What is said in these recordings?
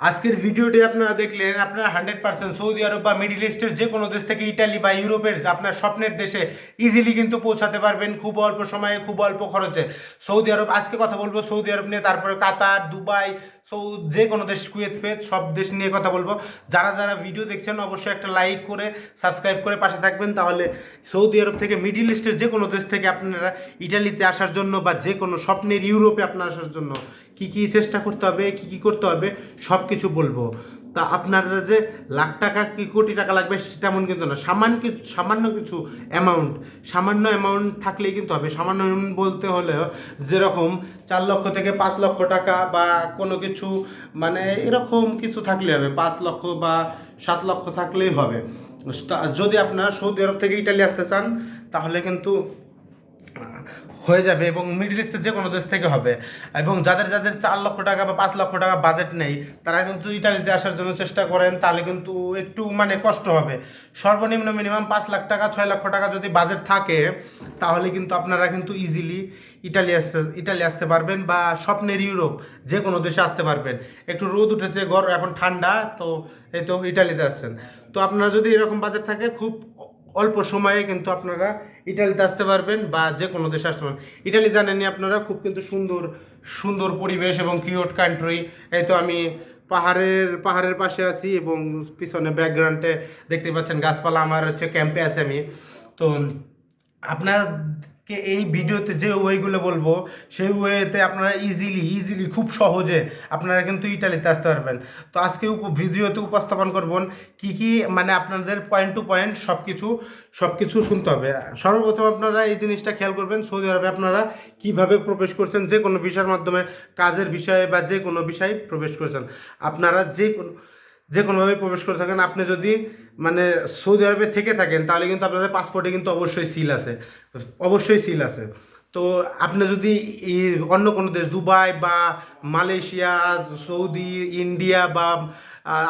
আজকের ভিডিওটি আপনারা দেখলেন, আপনারা হান্ড্রেড পার্সেন্ট সৌদি আরব বা মিডিল ইস্টের যে কোনো দেশ থেকে ইটালি বা ইউরোপের আপনার স্বপ্নের দেশে ইজিলি কিন্তু পৌঁছাতে পারবেন খুব অল্প সময়ে, খুব অল্প খরচে। সৌদি আরব, আজকে কথা বলব সৌদি আরব নিয়ে, তারপরে কাতার, দুবাই, সৌ, যে কোনো দেশ, কুয়েত, ফেত, সব দেশ নিয়ে কথা বলব। যারা যারা ভিডিও দেখছেন, অবশ্যই একটা লাইক করে সাবস্ক্রাইব করে পাশে থাকবেন, তাহলে সৌদি আরব থেকে মিডিল ইস্টের যে কোনো দেশ থেকে আপনারা ইটালিতে আসার জন্য বা যে কোনো স্বপ্নের ইউরোপে আপনার আসার জন্য কি কি চেষ্টা করতে হবে, কি কি করতে হবে, সব কিছু বলব। তা আপনারা যে লাখ টাকা কি কোটি টাকা লাগবে তেমন কিন্তু না। সামান্য কিছু সামান্য কিছু অ্যামাউন্ট সামান্য অ্যামাউন্ট থাকলেই কিন্তু হবে। সামান্য বলতে হলেও যেরকম চার লক্ষ থেকে পাঁচ লক্ষ টাকা বা কোনো কিছু মানে এরকম কিছু থাকলে হবে। পাঁচ লক্ষ বা সাত লক্ষ থাকলেই হবে। যদি আপনারা সৌদি আরব থেকে ইটালি আসতে চান, তাহলে কিন্তু হয়ে যাবে এবং মিডল ইস্টের যে কোনো দেশ থেকে হবে। এবং যাদের যাদের চার লক্ষ টাকা বা পাঁচ লক্ষ টাকা বাজেট নেই, তারা কিন্তু ইটালিতে আসার জন্য চেষ্টা করেন, তাহলে কিন্তু একটু মানে কষ্ট হবে। সর্বনিম্ন মিনিমাম পাঁচ লাখ টাকা, ছয় লক্ষ টাকা যদি বাজেট থাকে, তাহলে কিন্তু আপনারা কিন্তু ইজিলি ইটালি আসতে ইটালি আসতে পারবেন বা স্বপ্নের ইউরোপ যে কোনো দেশে আসতে পারবেন। একটু রোদ উঠেছে গরম এখন ঠান্ডা, তো এই তো ইটালিতে আসছেন তো আপনারা যদি এরকম বাজেট থাকে, খুব অল্প সময়ে কিন্তু আপনারা ইটালিতে আসতে পারবেন বা যে কোনো দেশে আসতে পারবেন। ইটালি জানেনি আপনারা, খুব কিন্তু সুন্দর সুন্দর পরিবেশ এবং কিউট কান্ট্রি এই তো আমি পাহাড়ের পাহাড়ের পাশে আছি এবং পিছনে ব্যাকগ্রাউন্ডে দেখতে পাচ্ছেন গাছপালা আমার হচ্ছে ক্যাম্পে আছে আমি। তো আপনাকে এই ভিডিওতে যে ওয়েগুলো বলব, সেই ওয়েতে আপনারা ইজিলি ইজিলি খুব সহজে আপনারা কিন্তু ইটালিতে আসতে পারবেন। তো আজকে ভিডিওতে উপস্থাপন করবেন কি কি মানে আপনাদের পয়েন্ট টু পয়েন্ট সব কিছু সব কিছু শুনতে হবে। সর্বপ্রথম আপনারা এই জিনিসটা খেয়াল করবেন, সৌদি আরবে আপনারা কীভাবে প্রবেশ করছেন, যে কোনো বিষয়ের মাধ্যমে, কাজের বিষয়ে বা যে কোনো বিষয়ে প্রবেশ করছেন। আপনারা যে কোনো যে কোনোভাবে প্রবেশ করে থাকেন। আপনি যদি মানে সৌদি আরবে থেকে থাকেন, তাহলে কিন্তু আপনাদের পাসপোর্টে কিন্তু অবশ্যই সিল আছে। অবশ্যই সিল আছে। তো আপনি যদি অন্য কোনো দেশ, দুবাই বা মালয়েশিয়া, সৌদি, ইন্ডিয়া বা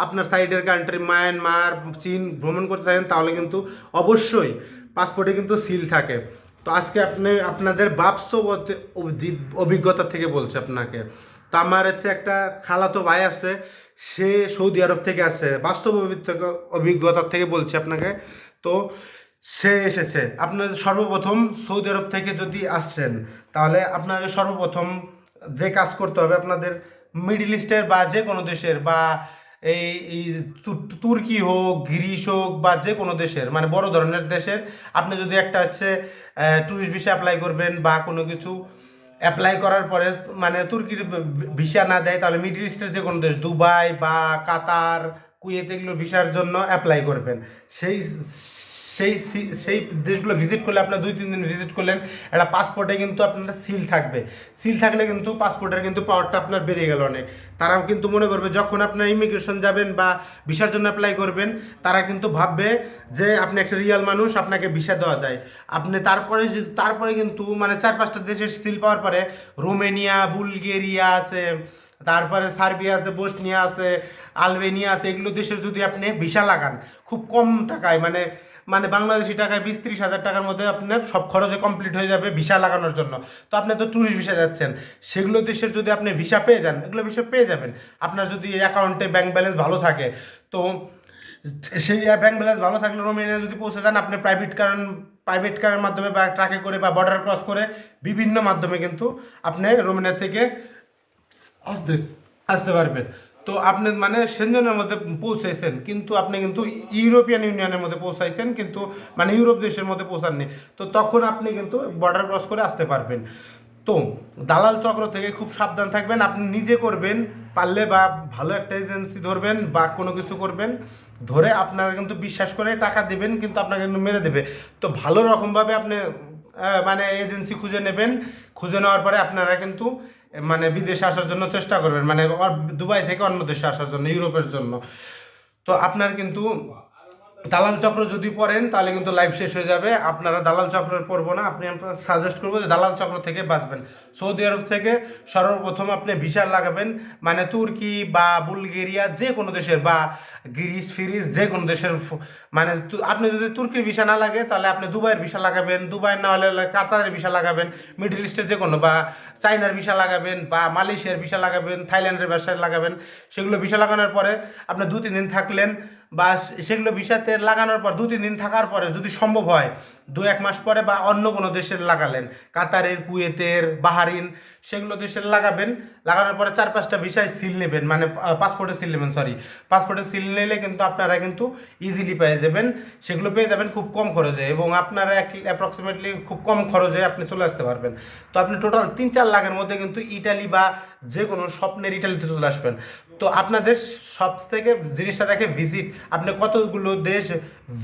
আপনার সাইডের কান্ট্রি মায়ানমার চীন ভ্রমণ করতে থাকেন, তাহলে কিন্তু অবশ্যই পাসপোর্টে কিন্তু সিল থাকে। তো আজকে আপনি, আপনাদের বাপসব অভিজ্ঞতা থেকে বলছে আপনাকে। তো আমার হচ্ছে একটা খালাতো ভাই আছে, সে সৌদি আরব থেকে আসছে বাস্তব অভিজ্ঞতা অভিজ্ঞতা থেকে বলছি আপনাকে। তো সে এসেছে। আপনার সর্বপ্রথম সৌদি আরব থেকে যদি আসছেন তাহলে আপনাকে সর্বপ্রথম যে কাজ করতে হবে, আপনাদের মিডল ইস্টের বা যে কোনো দেশের বা এই এই তুর্কি হোক, গ্রিস হোক বা যে কোনো দেশের মানে বড় ধরনের দেশের, আপনি যদি একটা হচ্ছে ট্যুরিস্ট ভিসা অ্যাপ্লাই করবেন বা কোনো কিছু অ্যাপ্লাই করার পরে মানে তুর্কির ভিসা না দেয়, তাহলে মিডল ইস্টের যে কোনো দেশ, দুবাই বা কাতার, কুয়েত এগুলো ভিসার জন্য অ্যাপ্লাই করবেন। সেই সেই সেই দেশগুলো ভিজিট করলে আপনার দুই, তিন দিন ভিজিট করলেন, একটা পাসপোর্টে কিন্তু আপনার সিল থাকবে। সিল থাকলে কিন্তু পাসপোর্টের কিন্তু পাওয়ারটা আপনার বেড়ে গেল অনেক। তারাও কিন্তু মনে করবে, যখন আপনার ইমিগ্রেশন যাবেন বা ভিসার জন্য অ্যাপ্লাই করবেন, তারা কিন্তু ভাববে যে আপনি একটা রিয়াল মানুষ, আপনাকে ভিসা দেওয়া যায়। আপনি তারপরে তারপরে কিন্তু মানে চার, পাঁচটা দেশের সিল পাওয়ার পরে রোমেনিয়া, বুলগেরিয়া আছে, তারপরে সার্বিয়া আছে, বসনিয়া আছে, আলবেনিয়া আছে, এগুলো দেশের যদি আপনি ভিসা লাগান, খুব কম টাকায় মানে মানে বাংলাদেশি টাকায় বিশ ত্রিশ হাজার টাকার মধ্যে আপনার সব খরচে কমপ্লিট হয়ে যাবে ভিসা লাগানোর জন্য। তো আপনি তো ট্যুরিস্ট ভিসা যাচ্ছেন। সেগুলো দেশের যদি আপনি ভিসা পেয়ে যান, এগুলো ভিসা পেয়ে যাবেন। আপনার যদি অ্যাকাউন্টে ব্যাংক ব্যালেন্স ভালো থাকে, তো সেই ব্যাংক ব্যালেন্স ভালো থাকলে রোমেনিয়া যদি পৌঁছে যান, আপনি প্রাইভেট কারণ প্রাইভেট কারের মাধ্যমে বা ট্রাকে করে বা বর্ডার ক্রস করে বিভিন্ন মাধ্যমে কিন্তু আপনি রোমেনিয়া থেকে আসতে আসতে পারবেন। তো আপনি মানে সেনজনের মধ্যে পৌঁছাইছেন, কিন্তু আপনি কিন্তু ইউরোপিয়ান ইউনিয়নের মধ্যে পৌঁছাইছেন, কিন্তু মানে ইউরোপ দেশের মধ্যে পৌঁছাননি। তো তখন আপনি কিন্তু বর্ডার ক্রস করে আসতে পারবেন। তো দালাল চক্র থেকে খুব সাবধান থাকবেন, আপনি নিজে করবেন, পারলে বা ভালো একটা এজেন্সি ধরবেন বা কোনো কিছু করবেন, ধরে আপনারা কিন্তু বিশ্বাস করে টাকা দেবেন, কিন্তু আপনাকে কিন্তু মেরে দেবে। তো ভালো রকমভাবে আপনি মানে এজেন্সি খুঁজে নেবেন, খুঁজে নেওয়ার পরে আপনারা কিন্তু মানে বিদেশে আসার জন্য চেষ্টা করবেন। মানে দুবাই থেকে অন্য দেশে আসার জন্য, ইউরোপের জন্য। তো আপনার কিন্তু দালাল চক্র যদি পড়েন, তাহলে কিন্তু লাইফ শেষ হয়ে যাবে। আপনারা দালাল চক্র পড়ব না, আপনি আপনার সাজেস্ট করব যে দালাল চক্র থেকে বাঁচবেন। সৌদি আরব থেকে সর্বপ্রথম আপনি ভিসা লাগাবেন মানে তুর্কি বা বুলগেরিয়া যে কোনো দেশের, বা গ্রিস, ফিরিস যে কোনো দেশের মানে আপনি যদি তুর্কির ভিসা না লাগে, তাহলে আপনি দুবাইয়ের ভিসা লাগাবেন। দুবাই না হলে কাতারের ভিসা লাগাবেন, মিডল ইস্টের যে কোনো, বা চাইনার ভিসা লাগাবেন, বা মালয়েশিয়ার ভিসা লাগাবেন, থাইল্যান্ডের ভিসা লাগাবেন। সেগুলো ভিসা লাগানোর পরে আপনি দু তিন দিন থাকলেন বা সেগুলো ভিসাতে লাগানোর পর দু তিন দিন থাকার পরে যদি সম্ভব হয়, দু, এক মাস পরে বা অন্য কোনো দেশের লাগালেন, কাতারের, কুয়েতের, বাহারিন, সেগুলো দেশের লাগাবেন, লাগানোর পরে চার, পাঁচটা ভিসায় সিল নেবেন মানে পাসপোর্টে সিল নেবেন সরি পাসপোর্টে সিল নিলে কিন্তু আপনারা কিন্তু ইজিলি পেয়ে যাবেন, সেগুলো পেয়ে যাবেন খুব কম খরচে এবং আপনারা অ্যাপ্রক্সিমেটলি খুব কম খরচে আপনি চলে আসতে পারবেন। তো আপনি টোটাল তিন, চার লাখের মধ্যে কিন্তু ইটালি বা যে কোনো স্বপ্নের ইটালিতে চলে আসবেন। তো আপনাদের সব থেকে জিনিসটা দেখে ভিজিট আপনি কতগুলো দেশ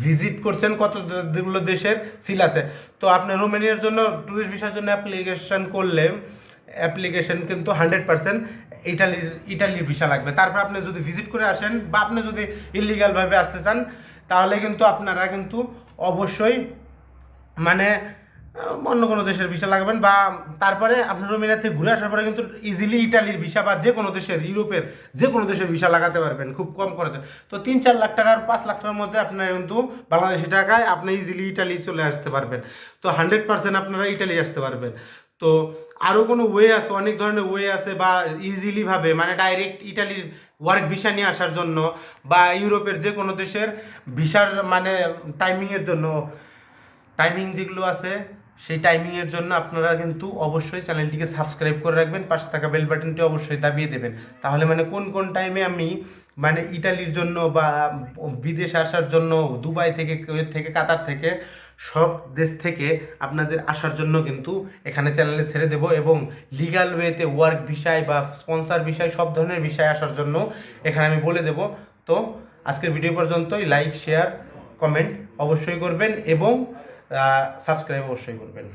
ভিজিট করছেন, কতগুলো দেশের সিল আছে? তো আপনি রোমানিয়ার জন্য ট্যুরিস্ট ভিসার জন্য অ্যাপ্লিকেশন করলে অ্যাপ্লিকেশন কিন্তু হান্ড্রেড পার্সেন্ট ইটালির ইটালির ভিসা লাগবে। তারপর আপনি যদি ভিজিট করে আসেন বা আপনি যদি ইলিগালভাবে আসতে চান, তাহলে কিন্তু আপনারা কিন্তু অবশ্যই মানে অন্য কোনো দেশের ভিসা লাগাবেন বা তারপরে আপনি রোমিনা থেকে ঘুরে আসার পরে কিন্তু ইজিলি ইটালির ভিসা বা যে কোনো দেশের, ইউরোপের যে কোনো দেশের ভিসা লাগাতে পারবেন, খুব কম খরচে। তো তিন চার লাখ টাকার, পাঁচ লাখ টাকার মধ্যে আপনার কিন্তু বাংলাদেশি টাকায় আপনি ইজিলি ইটালি চলে আসতে পারবেন। তো হান্ড্রেড পার্সেন্ট আপনারা ইটালি আসতে পারবেন। তো আরও কোনো ওয়ে আছে, অনেক ধরনের ওয়ে আছে বা ইজিলিভাবে মানে ডাইরেক্ট ইটালির ওয়ার্ক ভিসা নিয়ে আসার জন্য বা ইউরোপের যে কোনো দেশের ভিসার মানে টাইমিংয়ের জন্য টাইমিং যেগুলো আছে সেই টাইমিংয়ের জন্য আপনারা কিন্তু অবশ্যই চ্যানেলটিকে সাবস্ক্রাইব করে রাখবেন, পাশে থাকা বেল বাটনটি অবশ্যই দাবিয়ে দেবেন। তাহলে মানে কোন কোন টাইমে আমি মানে ইটালির জন্য বা বিদেশে আসার জন্য, দুবাই থেকে থেকে, কাতার থেকে, সব দেশ থেকে আপনাদের আসার জন্য কিন্তু এখানে চ্যানেলে ছেড়ে দেবো এবং লিগাল ওয়েতে ওয়ার্ক বিষয় বা স্পন্সর বিষয় সব ধরনের বিষয় আসার জন্য এখানে আমি বলে দেব। তো আজকের ভিডিও পর্যন্তই। লাইক শেয়ার কমেন্ট অবশ্যই করবেন এবং সাবস্ক্রাইব অবশ্যই করবেন।